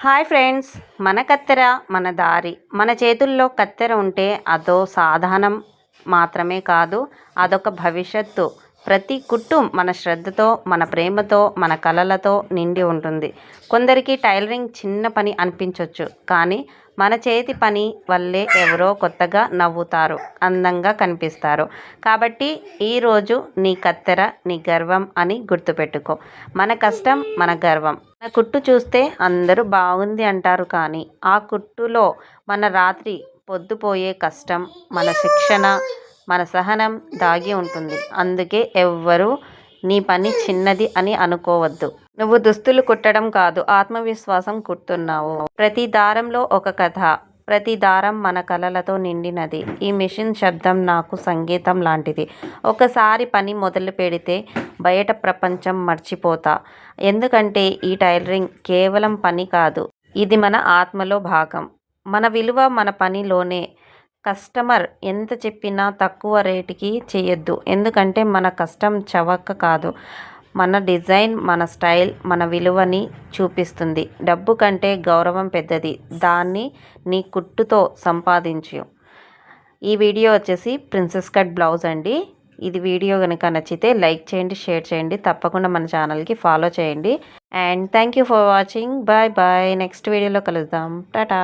Hi friends మన కత్తెర మన దారి. మన చేతుల్లో కత్తెర ఉంటే అదో సాధనం మాత్రమే కాదు అదొక భవిష్యత్తు. ప్రతి కుట్టు మన శ్రద్ధతో మన ప్రేమతో మన కలలతో నిండి ఉంటుంది. కొందరికి టైలరింగ్ చిన్న పని అనిపించవచ్చు కానీ మన చేతి పని వల్లే ఎవరో కొత్తగా నవ్వుతారు అందంగా కనిపిస్తారు. కాబట్టి ఈరోజు నీ కత్తెర నీ గర్వం అని గుర్తుపెట్టుకో. మన కష్టం మన గర్వం. మన కుట్టు చూస్తే అందరూ బాగుంది అంటారు కానీ ఆ కుట్టులో మన రాత్రి పొద్దుపోయే కష్టం మన శిక్షణ మన సహనం దాగి ఉంటుంది. అందుకే ఎవ్వరూ నీ పని చిన్నది అని అనుకోవద్దు. నువ్వు దుస్తులు కుట్టడం కాదు ఆత్మవిశ్వాసం కుడుతున్నావు. ప్రతి దారంలో ఒక కథ ప్రతి దారం మన కలలతో నిండినది. ఈ మిషన్ శబ్దం నాకు సంగీతం లాంటిది. ఒకసారి పని మొదలు పెడితే బయట ప్రపంచం మర్చిపోతా. ఎందుకంటే ఈ టైలరింగ్ కేవలం పని కాదు ఇది మన ఆత్మలో భాగం. మన విలువ మన పనిలోనే కస్టమర్ ఎంత చెప్పినా తక్కువ రేటుకి చేయొద్దు. ఎందుకంటే మన కష్టం చవక కాదు. మన డిజైన్ మన స్టైల్ మన విలువని చూపిస్తుంది. డబ్బు కంటే గౌరవం పెద్దది. దాన్ని నీ కుట్టుతో సంపాదించు. ఈ వీడియో వచ్చేసి ప్రిన్సెస్ కట్ బ్లౌజ్ అండి. ఇది వీడియో కనుక నచ్చితే లైక్ చేయండి షేర్ చేయండి. తప్పకుండా మన ఛానల్కి ఫాలో చేయండి. And thank you for watching. Bye bye. Next వీడియోలో కలుద్దాం. టాటా.